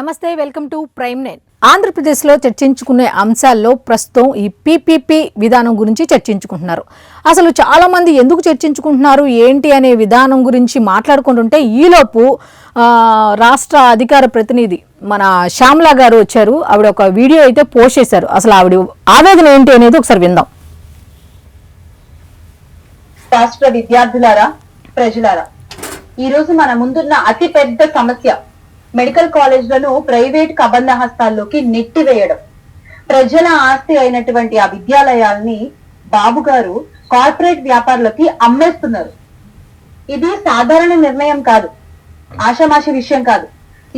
నమస్తే welcome to prime nine. ఆంధ్రప్రదేశ్లో చర్చించుకునే అంశాల్లో ప్రస్తుతం ఈ పీపీపీ విధానం గురించి చర్చించుకుంటున్నారు. అసలు చాలామంది ఎందుకు చర్చించుకుంటున్నారు? ఏంటి అనే విధానం గురించి మాట్లాడుకుంటుంటే ఈలోపు రాష్ట్ర అధికార ప్రతినిధి మన శ్యామలా గారు వచ్చారు. ఆవిడ ఒక వీడియో అయితే పోస్ట్ చేశారు. అసలు ఆవిడ ఆవేదన ఏంటి అనేది ఒకసారి విందాం. రాష్ట్ర విద్యార్థులారా ప్రజలారా ఈ రోజు మన ముందున్న అతి పెద్ద సమస్య మెడికల్ కాలేజ్లను ప్రైవేట్ కబంధ హస్తాల్లోకి నెట్టివేయడం. ప్రజల ఆస్తి అయినటువంటి ఆ విద్యాలయాల్ని బాబు గారు కార్పొరేట్ వ్యాపారులకి అమ్మేస్తున్నారు. ఇది సాధారణ నిర్ణయం కాదు. ఆషామాషి విషయం కాదు.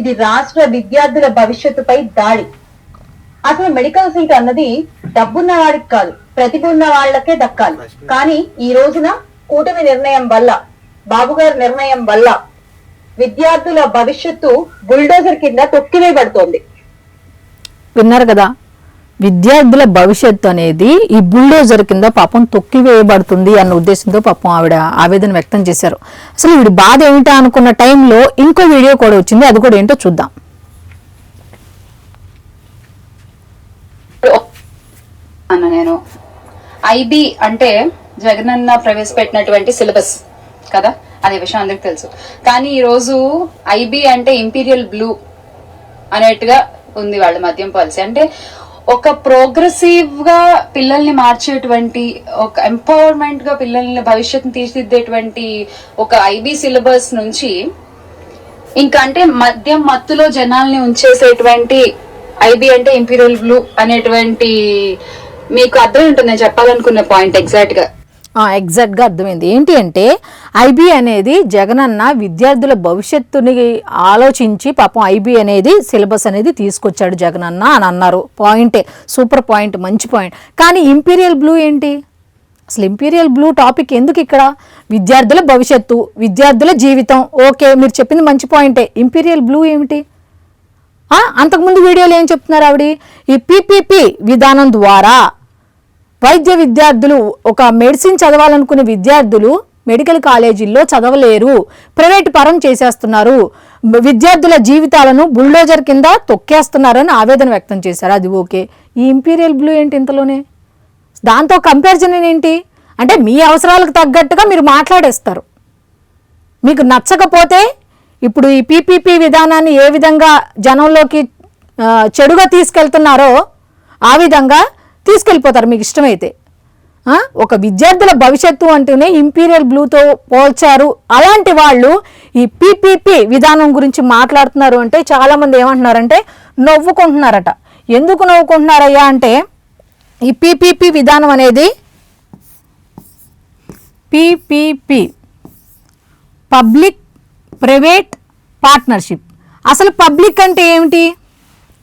ఇది రాష్ట్ర విద్యార్థుల భవిష్యత్తుపై దాడి. అసలు మెడికల్ సీట్ అన్నది డబ్బున్న వాడికి కాదు ప్రతిభ ఉన్న వాళ్ళకే దక్కాలి. కానీ ఈ రోజున కూటమి నిర్ణయం వల్ల బాబు గారి నిర్ణయం వల్ల విద్యార్థుల భవిష్యత్తు బుల్డోజర్ కింద తొక్కివేయబడుతోంది. విన్నారు కదా? విద్యార్థుల భవిష్యత్తు అనేది ఈ బుల్డోజర్ కింద పాపం తొక్కివేయబడుతుంది అన్న ఉద్దేశంతో పాపం ఆవిడ ఆవేదన వ్యక్తం చేశారు. అసలు వీడి బాధ ఏమిటా అనుకున్న టైంలో ఇంకో వీడియో కూడా వచ్చింది. అది కూడా ఏంటో చూద్దాం. అన్న నేను ఐబి అంటే జగనన్న ప్రవేశపెట్టినటువంటి సిలబస్ కదా? అదే విషయం అందరికి తెలుసు. కానీ ఈరోజు ఐబీ ఐబి అంటే ఇంపీరియల్ బ్లూ అనేట్టుగా ఉంది వాళ్ళ మద్యం పాలసీ. అంటే ఒక ప్రోగ్రెసివ్గా పిల్లల్ని మార్చేటువంటి ఒక ఎంపవర్మెంట్గా పిల్లల్ని భవిష్యత్తుని తీర్చిదిద్దేటువంటి ఒక ఐబీ సిలబస్ నుంచి ఇంకా అంటే మద్యం మత్తులో జనాల్ని ఉంచేసేటువంటి ఐబీ అంటే ఇంపీరియల్ బ్లూ అనేటువంటి మీకు అర్థం ఉంటుంది నేను చెప్పాలనుకున్న పాయింట్ ఎగ్జాక్ట్గా ఎగ్జాక్ట్గా అర్థమైంది. ఏంటి అంటే ఐబీ అనేది జగనన్న విద్యార్థుల భవిష్యత్తుని ఆలోచించి పాపం ఐబీ అనేది సిలబస్ అనేది తీసుకొచ్చాడు జగనన్న అని అన్నారు. పాయింటే సూపర్ పాయింట్ మంచి పాయింట్ కానీ ఇంపీరియల్ బ్లూ ఏంటి? అసలు ఇంపీరియల్ బ్లూ టాపిక్ ఎందుకు ఇక్కడ? విద్యార్థుల భవిష్యత్తు విద్యార్థుల జీవితం. ఓకే మీరు చెప్పింది మంచి పాయింటే ఇంపీరియల్ బ్లూ ఏమిటి? అంతకుముందు వీడియోలో ఏం చెప్తున్నారు ఆవిడ? ఈ పీపీపీ విధానం ద్వారా వైద్య విద్యార్థులు ఒక మెడిసిన్ చదవాలనుకునే విద్యార్థులు మెడికల్ కాలేజీల్లో చదవలేరు. ప్రైవేట్ పరం చేసేస్తున్నారు. విద్యార్థుల జీవితాలను బుల్డోజర్ కింద తొక్కేస్తున్నారని ఆవేదన వ్యక్తం చేశారు. అది ఓకే. ఈ ఇంపీరియల్ బ్లూ ఏంటి ఇంతలోనే? దాంతో కంపారిజన్ ఏంటి? అంటే మీ అవసరాలకు తగ్గట్టుగా మీరు మాట్లాడేస్తారు. మీకు నచ్చకపోతే ఇప్పుడు ఈ పీపీపీ విధానాన్ని ఏ విధంగా జనంలోకి చెడుగా తీసుకెళ్తున్నారో ఆ విధంగా తీసుకెళ్ళిపోతారు మీకు ఇష్టమైతే. ఒక విద్యార్థుల భవిష్యత్తు అంటూనే ఇంపీరియల్ బ్లూతో పోల్చారు. అలాంటి వాళ్ళు ఈ పీపీపీ విధానం గురించి మాట్లాడుతున్నారు అంటే చాలామంది ఏమంటున్నారంటే నవ్వుకుంటున్నారట. ఎందుకు నవ్వుకుంటున్నారయ్యా అంటే ఈ పీపీపీ విధానం అనేది పీపీపీ పబ్లిక్ ప్రైవేట్ పార్ట్నర్షిప్. అసలు పబ్లిక్ అంటే ఏమిటి?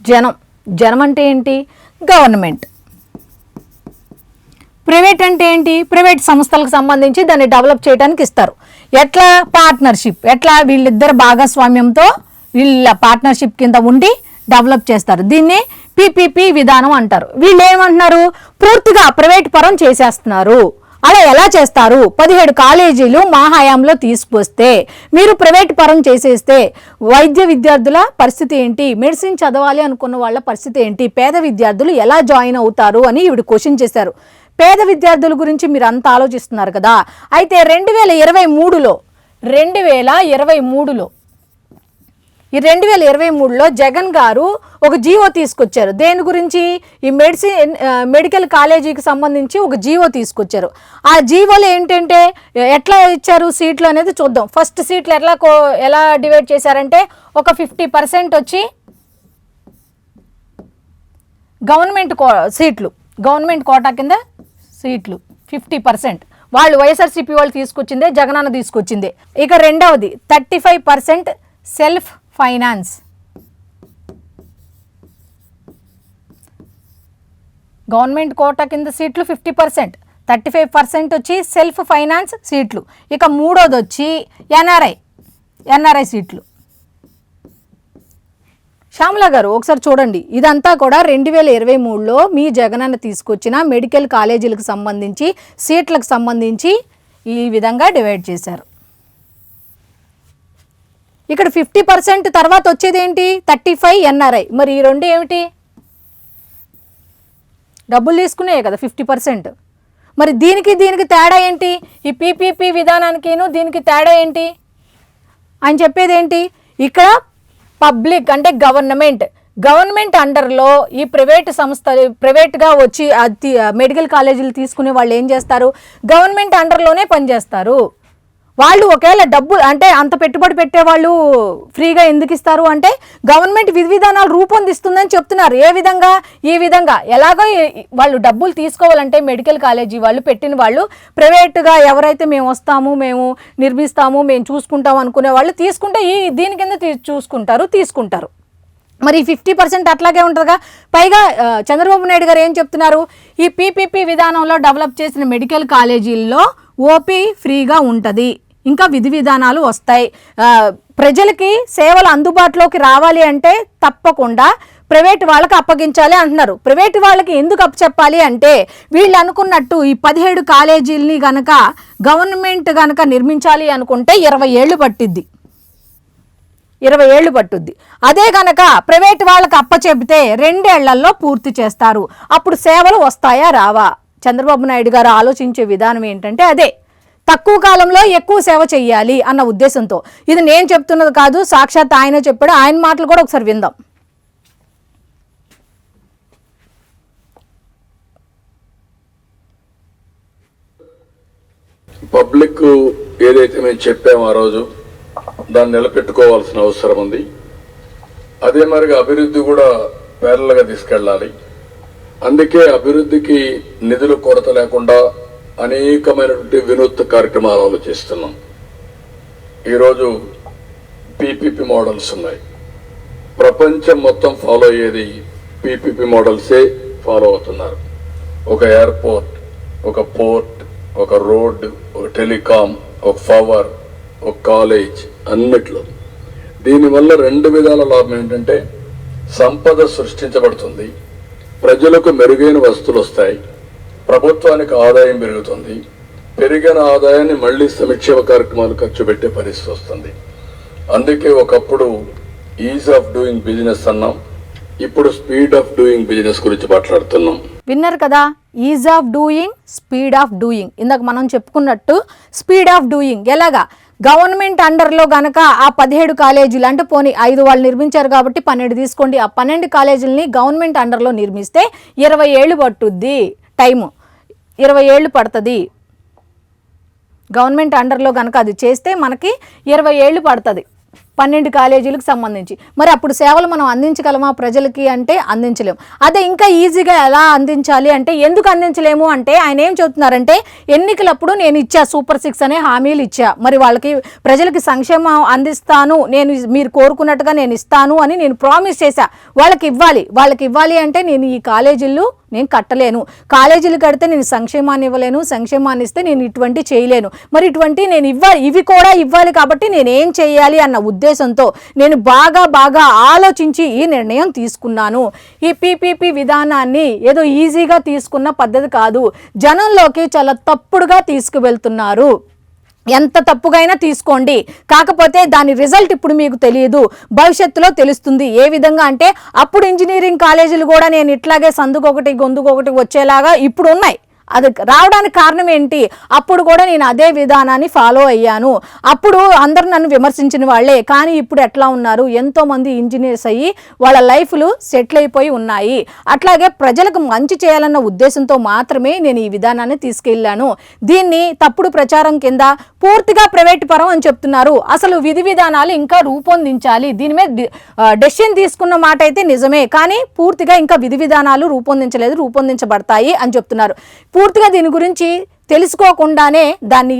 జనం. జనం అంటే ఏంటి? గవర్నమెంట్. ప్రైవేట్ అంటే ఏంటి? ప్రైవేట్ సంస్థలకు సంబంధించి దాన్ని డెవలప్ చేయడానికి ఇస్తారు. ఎట్లా పార్ట్నర్షిప్? ఎట్లా వీళ్ళిద్దరు భాగస్వామ్యంతో వీళ్ళ పార్ట్నర్షిప్ కింద ఉండి డెవలప్ చేస్తారు. దీన్ని పీపీపీ విధానం అంటారు. వీళ్ళు ఏమంటున్నారు? పూర్తిగా ప్రైవేట్ పరం చేసేస్తున్నారు. అలా ఎలా చేస్తారు? పదిహేడు కాలేజీలు మా హయాంలో తీసుకొస్తే మీరు ప్రైవేట్ పరం చేసేస్తే వైద్య విద్యార్థుల పరిస్థితి ఏంటి? మెడిసిన్ చదవాలి అనుకున్న వాళ్ళ పరిస్థితి ఏంటి? పేద విద్యార్థులు ఎలా జాయిన్ అవుతారు అని ఇవిడు క్వశ్చన్ చేశారు. పేద విద్యార్థుల గురించి మీరు అంత ఆలోచిస్తున్నారు కదా. అయితే రెండు వేల ఇరవై మూడులో రెండు వేల ఇరవై మూడులో ఈ రెండు వేల ఇరవై మూడులో జగన్ గారు ఒక జీవో తీసుకొచ్చారు. దేని గురించి? ఈ మెడిసిన్ మెడికల్ కాలేజీకి సంబంధించి ఒక జీవో తీసుకొచ్చారు. ఆ జీవోలు ఏంటంటే ఎట్లా ఇచ్చారు సీట్లు అనేది చూద్దాం. ఫస్ట్ సీట్లు ఎట్లా కో ఎలా డివైడ్ చేశారంటే ఒక ఫిఫ్టీ పర్సెంట్ వచ్చి గవర్నమెంట్ కో సీట్లు. గవర్నమెంట్ కోటా కింద సీట్లు ఫిఫ్టీ పర్సెంట్. వాళ్ళు వైఎస్ఆర్సీపీ వాళ్ళు తీసుకొచ్చిందే జగనన్న తీసుకొచ్చిందే. ఇక రెండవది thirty five percent self finance. Government quota కింద సీట్లు fifty percent. Thirty five percent వచ్చి సెల్ఫ్ ఫైనాన్స్ సీట్లు. ఇక మూడోది వచ్చి ఎన్ఆర్ఐ. ఎన్ఆర్ఐ సీట్లు. శ్యామల గారు ఒకసారి చూడండి. ఇదంతా కూడా రెండు వేల ఇరవై మూడులో మీ జగనన్న తీసుకొచ్చిన మెడికల్ కాలేజీలకు సంబంధించి సీట్లకు సంబంధించి ఈ విధంగా డివైడ్ చేశారు. ఇక్కడ ఫిఫ్టీ పర్సెంట్ తర్వాత వచ్చేది ఏంటి థర్టీ ఫైవ్ ఎన్ఆర్ఐ. మరి ఈ రెండు ఏమిటి? డబ్బులు తీసుకునే కదా ఫిఫ్టీ పర్సెంట్. మరి దీనికి దీనికి తేడా ఏంటి? ఈ పీపీపీ విధానానికిను దీనికి తేడా ఏంటి? అని చెప్పేది ఏంటి ఇక్కడ పబ్లిక్ అంటే గవర్నమెంట్. గవర్నమెంట్ అండర్లో ఈ ప్రైవేట్ సంస్థలు ప్రైవేట్గా వచ్చి అది మెడికల్ కాలేజీలు తీసుకునే వాళ్ళు ఏం చేస్తారు? గవర్నమెంట్ అండర్లోనే పనిచేస్తారు. వాళ్ళు ఒకవేళ డబ్బు అంటే అంత పెట్టుబడి పెట్టే వాళ్ళు ఫ్రీగా ఎందుకు ఇస్తారు? అంటే గవర్నమెంట్ విధి విధానాలు రూపొందిస్తుందని చెప్తున్నారు. ఏ విధంగా? ఈ విధంగా. ఎలాగో వాళ్ళు డబ్బులు తీసుకోవాలంటే మెడికల్ కాలేజీ వాళ్ళు పెట్టిన వాళ్ళు ప్రైవేట్గా ఎవరైతే మేము వస్తాము మేము నిర్మిస్తాము మేము చూసుకుంటాం అనుకునే వాళ్ళు తీసుకుంటే ఈ దీని కింద తీ- చూసుకుంటారు తీసుకుంటారు. మరి ఫిఫ్టీ పర్సెంట్ అట్లాగే ఉంటుందిగా. పైగా చంద్రబాబు నాయుడు గారు ఏం చెప్తున్నారు? ఈ పీపీపీ విధానంలో డెవలప్ చేసిన మెడికల్ కాలేజీల్లో ఓపీ ఫ్రీగా ఉంటుంది. ఇంకా విధి విధానాలు వస్తాయి. ప్రజలకి సేవలు అందుబాటులోకి రావాలి అంటే తప్పకుండా ప్రైవేట్ వాళ్ళకి అప్పగించాలి అంటున్నారు. ప్రైవేట్ వాళ్ళకి ఎందుకు అప్పచెప్పాలి అంటే వీళ్ళు అనుకున్నట్టు ఈ పదిహేడు కాలేజీలని గనక గవర్నమెంట్ గనక నిర్మించాలి అనుకుంటే ఇరవై ఏళ్ళు పట్టిద్ది. ఇరవై ఏళ్ళు పట్టుద్ది. అదే గనక ప్రైవేట్ వాళ్ళకి అప్పచెబితే రెండేళ్ళలో పూర్తి చేస్తారు. అప్పుడు సేవలు వస్తాయా రావా? చంద్రబాబు నాయుడు గారు ఆలోచించే విధానం ఏంటంటే అదే తక్కువ కాలంలో ఎక్కువ సేవ చేయాలి అన్న ఉద్దేశంతో. ఇది నేను చెప్తున్నది కాదు సాక్షాత్ ఆయన చెప్పాడు ఆయన మాటలు కూడా ఒకసారి విందాం. పబ్లిక్ ఏదైతే మేము చెప్పాము ఆ రోజు దాన్ని నిలబెట్టుకోవాల్సిన అవసరం ఉంది. అదే మరిగా అభివృద్ధి కూడా పేర్లగా తీసుకెళ్ళాలి. అందుకే అభివృద్ధికి నిధుల కొరత లేకుండా అనేకమైనటువంటి వినూత్న కార్యక్రమాలు ఆలోచిస్తున్నాం. ఈరోజు పీపీపీ మోడల్స్ ఉన్నాయి. ప్రపంచం మొత్తం ఫాలో అయ్యేది పీపీపీ మోడల్సే ఫాలో అవుతున్నారు. ఒక ఎయిర్పోర్ట్ ఒక పోర్ట్ ఒక రోడ్ ఒక టెలికాం ఒక పవర్ ఒక కాలేజ్ అన్నిట్లో. దీనివల్ల రెండు విధాల లాభం ఏంటంటే సంపద సృష్టించబడుతుంది. ప్రజలకు మెరుగైన వస్తువులు వస్తాయి. ప్రభుత్వానికి ఆదాయం పెరుగుతుంది. పెరిగిన ఆదాయాన్ని మళ్ళీ సంక్షేమ కార్యక్రమాలు ఖర్చు పెట్టే పరిస్థితి వస్తుంది. అందుకే ఒకప్పుడు ఈజ్ ఆఫ్ డూయింగ్ బిజినెస్ అన్నాం. ఇప్పుడు స్పీడ్ ఆఫ్ డూయింగ్ బిజినెస్ గురించి మాట్లాడుతున్నాం. విన్నారు కదా? Ease of doing speed of doing ఇందాక మనం చెప్పుకున్నట్టు స్పీడ్ ఆఫ్ డూయింగ్ ఎలాగా? గవర్నమెంట్ అండర్లో గనక ఆ పదిహేడు కాలేజీలు అంటే పోనీ ఐదు వాళ్ళు నిర్మించారు కాబట్టి పన్నెండు తీసుకోండి. ఆ పన్నెండు కాలేజీలని గవర్నమెంట్ అండర్లో నిర్మిస్తే ఇరవై ఏళ్ళు పట్టుద్ది టైము. ఇరవై ఏళ్ళు పడుతుంది. గవర్నమెంట్ అండర్లో కనుక అది చేస్తే మనకి ఇరవై ఏళ్ళు పడుతుంది. పన్నెండు కాలేజీలకు సంబంధించి. మరి అప్పుడు సేవలు మనం అందించగలమా ప్రజలకి అంటే అందించలేము అదే ఇంకా ఈజీగా ఎలా అందించాలి అంటే ఎందుకు అందించలేము అంటే ఆయన ఏం చెబుతున్నారంటే ఎన్నికలప్పుడు నేను ఇచ్చా సూపర్ సిక్స్ అనే హామీలు ఇచ్చా. మరి వాళ్ళకి ప్రజలకి సంక్షేమం అందిస్తాను నేను మీరు కోరుకున్నట్టుగా నేను ఇస్తాను అని నేను ప్రామిస్ చేశా. వాళ్ళకి ఇవ్వాలి. వాళ్ళకి ఇవ్వాలి అంటే నేను ఈ కాలేజీల్లో నేను కట్టలేను. కాలేజీలు కడితే నేను సంక్షేమాన్ని ఇవ్వలేను. సంక్షేమాన్ని ఇస్తే నేను ఇటువంటి చేయలేను. మరి ఇటువంటి నేను ఇవ్వాలి ఇవి కూడా ఇవ్వాలి కాబట్టి నేను ఏం చేయాలి అన్న ఉద్దేశంతో నేను బాగా బాగా ఆలోచించి ఈ నిర్ణయం తీసుకున్నాను. ఈ పీపీపీ విధానాన్ని ఏదో ఈజీగా తీసుకున్న పద్ధతి కాదు. జనంలోకి చాలా తప్పుడుగా తీసుకువెళ్తున్నారు. ఎంత తప్పుగైనా తీసుకోండి. కాకపోతే దాని రిజల్ట్ ఇప్పుడు మీకు తెలియదు భవిష్యత్తులో తెలుస్తుంది. ఏ విధంగా అంటే అప్పుడు ఇంజనీరింగ్ కాలేజీలు కూడా నేను ఇట్లాగే సందుకొకటి గొంతుకొకటి వచ్చేలాగా ఇప్పుడు ఉన్నాయి అది రావడానికి కారణం ఏంటి? అప్పుడు కూడా నేను అదే విధానాన్ని ఫాలో అయ్యాను. అప్పుడు అందరు నన్ను విమర్శించిన వాళ్ళే. కానీ ఇప్పుడు ఎట్లా ఉన్నారు? ఎంతోమంది ఇంజనీర్స్ అయ్యి వాళ్ళ లైఫ్లు సెటిల్ అయిపోయి ఉన్నాయి. అట్లాగే ప్రజలకు మంచి చేయాలన్న ఉద్దేశంతో మాత్రమే నేను ఈ విధానాన్ని తీసుకెళ్ళాను. దీన్ని తప్పుడు ప్రచారం కింద పూర్తిగా ప్రైవేట్ పరం అని చెప్తున్నారు. అసలు విధి విధానాలు ఇంకా రూపొందించాలి. దీని మీద డెసిషన్ తీసుకున్న మాట అయితే నిజమే. కానీ పూర్తిగా ఇంకా విధి విధానాలు రూపొందించలేదు రూపొందించబడతాయి అని చెప్తున్నారు. పూర్తిగా దీని గురించి తెలుసుకోకుండానే దాన్ని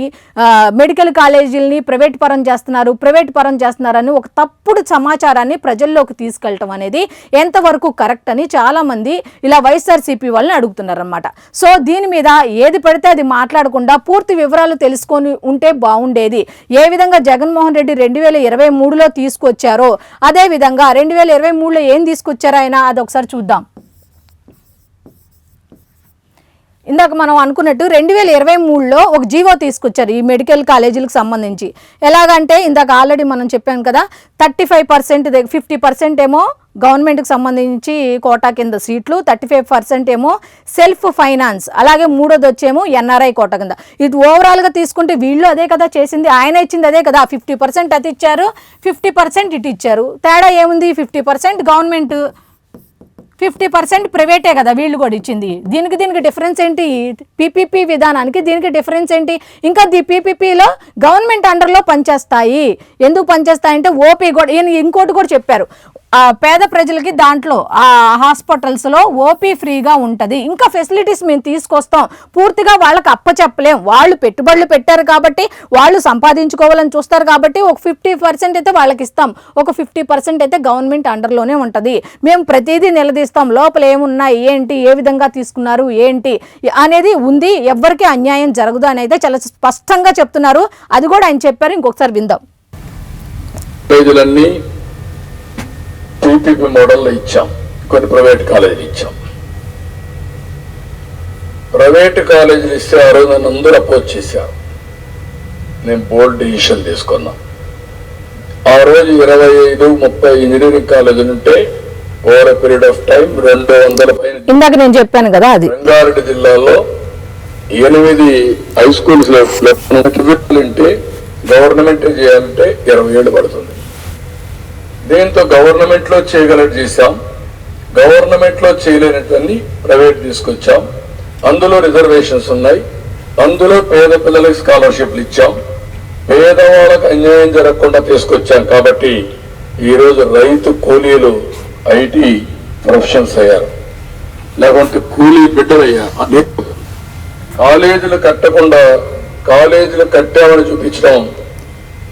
మెడికల్ కాలేజీలని ప్రైవేట్ పరం చేస్తున్నారు ప్రైవేట్ పరం చేస్తున్నారని ఒక తప్పుడు సమాచారాన్ని ప్రజల్లోకి తీసుకెళ్ళటం అనేది ఎంతవరకు కరెక్ట్ అని చాలామంది ఇలా వైఎస్ఆర్సీపీ వాళ్ళని అడుగుతున్నారనమాట సో దీని మీద ఏది పడితే అది మాట్లాడకుండా పూర్తి వివరాలు తెలుసుకొని ఉంటే బాగుండేది. ఏ విధంగా జగన్మోహన్ రెడ్డి రెండు వేల ఇరవై మూడులో తీసుకొచ్చారో అదే విధంగా రెండు వేల ఇరవై మూడులో ఏం తీసుకొచ్చారో ఆయన అది ఒకసారి చూద్దాం. ఇందాక మనం అనుకున్నట్టు రెండు వేల ఇరవై మూడులో ఒక జీవో తీసుకొచ్చారు ఈ మెడికల్ కాలేజీలకు సంబంధించి. ఎలాగంటే ఇందాక ఆల్రెడీ మనం చెప్పాను కదా thirty five percent fifty percent ఏమో గవర్నమెంట్కి సంబంధించి కోటా కింద సీట్లు థర్టీ ఫైవ్ పర్సెంట్ ఏమో సెల్ఫ్ ఫైనాన్స్ అలాగే మూడోది వచ్చేమో ఎన్ఆర్ఐ కోటా కింద. ఇది ఓవరాల్గా తీసుకుంటే వీళ్ళు అదే కదా చేసింది ఆయన ఇచ్చింది అదే కదా ఫిఫ్టీ పర్సెంట్ అది ఇచ్చారు ఫిఫ్టీ పర్సెంట్ ఇటు ఇచ్చారు. తేడా ఏముంది? Fifty percent government fifty percent ప్రైవేటే కదా వీళ్ళు కూడా ఇచ్చింది. దీనికి దీనికి డిఫరెన్స్ ఏంటి? పీపీపీ విధానానికి దీనికి డిఫరెన్స్ ఏంటి? ఇంకా ది పీపీపీలో గవర్నమెంట్ అండర్లో పనిచేస్తాయి. ఎందుకు పనిచేస్తాయంటే ఓపీ కూడా ఈయన ఇంకోటి కూడా చెప్పారు. పేద ప్రజలకి దాంట్లో ఆ హాస్పిటల్స్లో ఓపీ ఫ్రీగా ఉంటుంది. ఇంకా ఫెసిలిటీస్ మేము తీసుకొస్తాం. పూర్తిగా వాళ్ళకి అప్పచెప్పలేం. వాళ్ళు పెట్టుబడులు పెట్టారు కాబట్టి వాళ్ళు సంపాదించుకోవాలని చూస్తారు కాబట్టి ఒక ఫిఫ్టీ పర్సెంట్ అయితే వాళ్ళకి ఇస్తాం. ఒక ఫిఫ్టీ పర్సెంట్ అయితే గవర్నమెంట్ అండర్లోనే ఉంటుంది. మేము ప్రతిదీ నిలదీస్తాం. లోపల ఏమున్నాయి? ఏంటి? ఏ విధంగా తీసుకున్నారు? ఏంటి? అనేది ఉంది. ఎవ్వరికీ అన్యాయం జరగదు అని అయితే చాలా స్పష్టంగా చెప్తున్నారు. అది కూడా ఆయన చెప్పారు. ఇంకొకసారి విందాం. పీపీపీ మోడల్లో ఇచ్చాం. కొన్ని ప్రైవేట్ కాలేజీలు ఇచ్చాం. ప్రైవేట్ కాలేజీలు ఇస్తే ఆ రోజు నన్ను అందరూ అపోజ్ చేశారు. నేను బోల్డ్ డిసిషన్ తీసుకున్నా. ఆ రోజు ఇరవై ఐదు ముప్పై ఇంజనీరింగ్ కాలేజీలు ఉంటే ఓవర్ పీరియడ్ ఆఫ్ టైం రెండు వందల పైన ఇందాక నేను చెప్పాను కదా అది. రంగారెడ్డి జిల్లాలో ఎనిమిది హై స్కూల్స్ ఉంటే గవర్నమెంట్ చేయాలంటే ఇరవై ఏళ్ళు పడుతుంది. దీంతో గవర్నమెంట్లో చేయగలట్టు చేశాం గవర్నమెంట్లో ప్రైవేట్ తీసుకొచ్చాం అందులో రిజర్వేషన్స్ ఉన్నాయి అందులో పేద పిల్లలకి స్కాలర్షిప్లు ఇచ్చాం పేదవాళ్ళకి అన్యాయం జరగకుండా తీసుకొచ్చాం కాబట్టి ఈరోజు రైతు కూలీలు ఐటీ ప్రొఫెషన్స్ అయ్యారు. లేకుంటే కూలీ బిడ్డలు అయ్యారు కాలేజీలు కట్టకుండా కాలేజీలు కట్టామని చూపించడం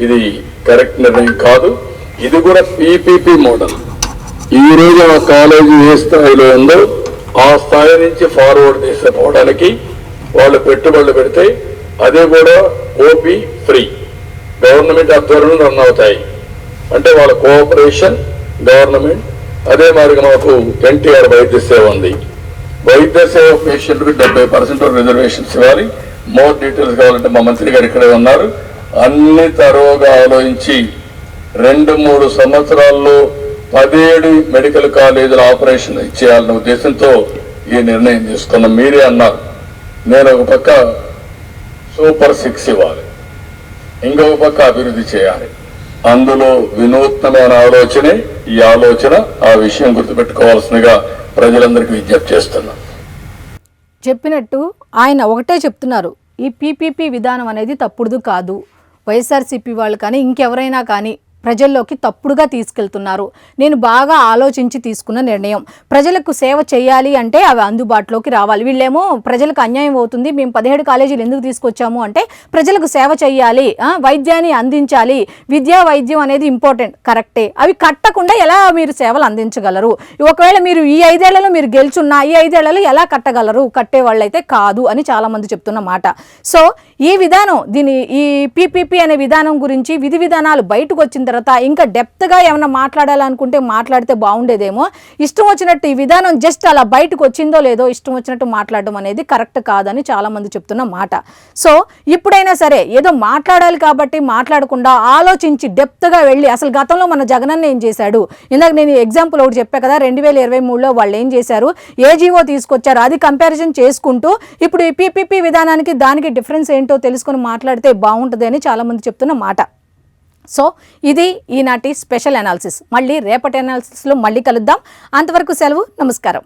ఇది కరెక్ట్ నిర్ణయం కాదు. ఇది కూడా పీపీపీ మోడల్. ఈ రోజు ఆ కాలేజీ ఏ స్థాయిలో ఉందో ఆ స్థాయి నుంచి ఫార్వర్డ్ తీసుకుపోవడానికి వాళ్ళు పెట్టుబడులు పెడితే అదే కూడా ఓపీ ఫ్రీ గవర్నమెంట్ ఆధ్వర్యంలో రన్ అవుతాయి. అంటే వాళ్ళ కోఆపరేషన్ గవర్నమెంట్ అదే మాదిరిగా మాకు ఎన్టీఆర్ వైద్య సేవ ఉంది. వైద్య సేవ పేషెంట్కి డెబ్బై పర్సెంట్ రిజర్వేషన్స్ ఇవ్వాలి. మోర్ డీటెయిల్స్ కావాలంటే మా మంత్రి గారు ఇక్కడే ఉన్నారు. అన్ని తరువుగా ఆలోచించి రెండు మూడు సంవత్సరాల్లో పదిహేడు మెడికల్ కాలేజీల ఆపరేషన్ చేయాలనే ఉద్దేశంతో ఈ నిర్ణయం తీసుకున్నాం మీరే అన్నారు. నేను ఒక పక్క సూపర్ సిక్స్ ఇవ్వాలి. ఇంకొక పక్క అభివృద్ధి చేయాలి. అందులో వినూత్నమైన ఆలోచనే ఈ ఆలోచన ఆ విషయం గుర్తుపెట్టుకోవాల్సిందిగా ప్రజలందరికీ విజ్ఞప్తి చేస్తున్నా. చెప్పినట్టు ఆయన ఒకటే చెప్తున్నారు. ఈ పీపీపీ విధానం అనేది తప్పుడుది కాదు. వైఎస్ఆర్సీపీ వాళ్ళు కానీ ఇంకెవరైనా కానీ ప్రజల్లోకి తప్పుడుగా తీసుకెళ్తున్నారు. నేను బాగా ఆలోచించి తీసుకున్న నిర్ణయం. ప్రజలకు సేవ చేయాలి అంటే అవి అందుబాటులోకి రావాలి. వీళ్ళేమో ప్రజలకు అన్యాయం అవుతుంది. మేము పదిహేడు కాలేజీలు ఎందుకు తీసుకొచ్చాము అంటే ప్రజలకు సేవ చేయాలి వైద్యాన్ని అందించాలి. విద్యా వైద్యం అనేది ఇంపార్టెంట్. కరెక్టే. అవి కట్టకుండా ఎలా మీరు సేవలు అందించగలరు? ఒకవేళ మీరు ఈ ఐదేళ్ళలో మీరు గెలుచున్నా ఈ ఐదేళ్ళలో ఎలా కట్టగలరు? కట్టే వాళ్ళైతే కాదు అని చాలామంది చెప్తున్న మాట. సో ఈ విధానం దీని ఈ పీపీపీ అనే విధానం గురించి విధి విధానాలు బయటకు వచ్చిన తర్వాత ఇంకా డెప్త్గా ఏమైనా మాట్లాడాలనుకుంటే మాట్లాడితే బాగుండేదేమో. ఇష్టం వచ్చినట్టు ఈ విధానం జస్ట్ అలా బయటకు వచ్చిందో లేదో ఇష్టం వచ్చినట్టు మాట్లాడడం అనేది కరెక్ట్ కాదని చాలామంది చెప్తున్న మాట. సో ఇప్పుడైనా సరే ఏదో మాట్లాడాలి కాబట్టి మాట్లాడకుండా ఆలోచించి డెప్త్గా వెళ్ళి అసలు గతంలో మన జగనన్న ఏం చేశాడు? ఇందాక నేను ఎగ్జాంపుల్ ఒకటి చెప్పా కదా రెండు వేల ఇరవై మూడులో వాళ్ళు ఏం చేశారు? ఏ జీవో తీసుకొచ్చారు. అది కంపారిజన్ చేసుకుంటూ ఇప్పుడు ఈ పీపీపీ విధానానికి దానికి డిఫరెన్స్ ఏంటో తెలుసుకొని మాట్లాడితే బాగుంటుంది అని చాలామంది చెప్తున్న మాట. సో ఇది ఈనాటి స్పెషల్ అనాలిసిస్. మళ్ళీ రేపటి అనాలిసిస్లో మళ్ళీ కలుద్దాం. అంతవరకు సెలవు నమస్కారం.